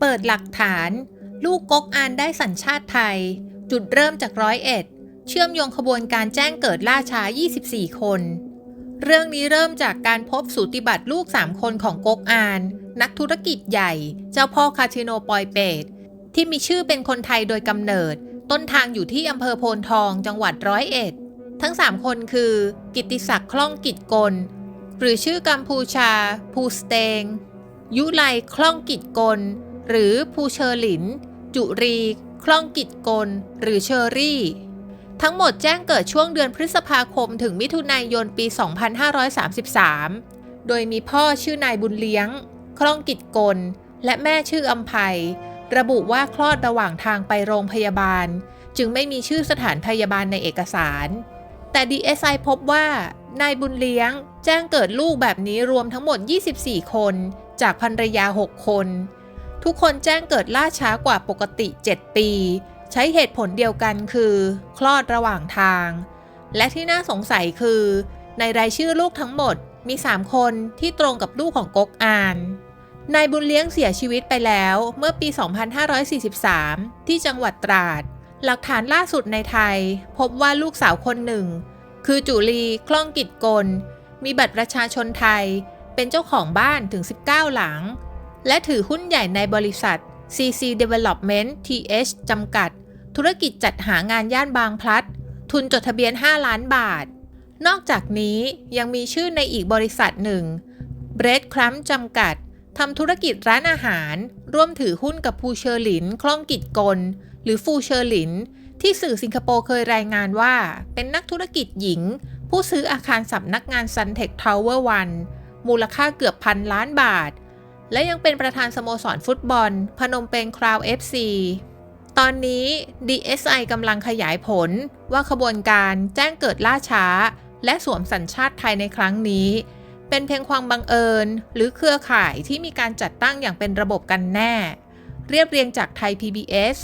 เปิดหลักฐาน ลูกก๊กอานได้สัญชาติไทย จุดเริ่มจากร้อยเอ็ด เชื่อมโยงขบวนการแจ้งเกิดล่าช้า 24 คน เรื่องนี้เริ่มจากการพบสูติบัตรลูก 3 คนของก๊กอาน นักธุรกิจใหญ่ เจ้าพ่อคาสิโนปอยเปตที่มีชื่อเป็นคนไทยโดยกำเนิด ต้นทางอยู่ที่อำเภอโพนทองจังหวัดร้อยเอ็ด ทั้ง 3 คนคือ กิตติศักดิ์คล่องกิจกล หรือชื่อกัมพูชา ภูสเตง ยุไลคล่องกิจกล หรือภูเชอหลิน จุรี คล่องกิจกล หรือเชอรี่ ทั้งหมดแจ้งเกิดช่วงเดือนพฤษภาคมถึงมิถุนายนปี 2533 โดยมีพ่อชื่อนายบุญเลี้ยง คล่องกิจกล และแม่ชื่ออัมภัย ระบุว่าคลอดระหว่างทางไปโรงพยาบาล จึงไม่มีชื่อสถานพยาบาลในเอกสาร แต่ DSI พบว่านายบุญเลี้ยง แจ้งเกิดลูกแบบนี้รวมทั้งหมด 24 คน จากภรรยา 6 คน ทุกคนแจ้งเกิดล่าช้ากว่าปกติ 7 ปี ใช้เหตุผลเดียวกันคือ คลอดระหว่างทาง และที่น่าสงสัยคือ ในรายชื่อลูกทั้งหมดมี 3 คนที่ตรงกับลูกของก๊กอานนายบุญเลี้ยงเสียชีวิตไปแล้วเมื่อปี 2543 ที่จังหวัดตราด หลักฐานล่าสุดในไทย พบว่าลูกสาวคนหนึ่ง คือจุลีคล่องกิจกล มีบัตรประชาชนไทย เป็นเจ้าของบ้านถึง 19 หลัง และถือหุ้นใหญ่ในบริษัท CC Development TH จำกัด ธุรกิจจัดหางานย่านบางพลัด ทุนจดทะเบียน 5 ล้านบาท นอกจากนี้ยังมีชื่อในอีกบริษัทหนึ่ง Bread Crumb จำกัดทำธุรกิจร้านอาหาร ร่วมถือหุ้นกับฟูเชอร์ลิน คล่องกิจกล หรือฟูเชอร์ลิน ที่สื่อสิงคโปร์เคยรายงานว่า เป็นนักธุรกิจหญิง ผู้ซื้ออาคารสำนักงาน Suntech Tower 1มูลค่าเกือบพันล้านบาท และยังเป็นประธานสโมสรฟุตบอล พนมเปญคราวเอฟซีตอนนี้ DSI กำลังขยายผลว่าขบวนการแจ้งเกิดล่าช้า และสวมสัญชาติไทยในครั้งนี้ เป็นเพียงความบังเอิญ หรือเครือข่ายที่มีการจัดตั้งอย่างเป็นระบบกันแน่ เรียบเรียงจากไทย PBS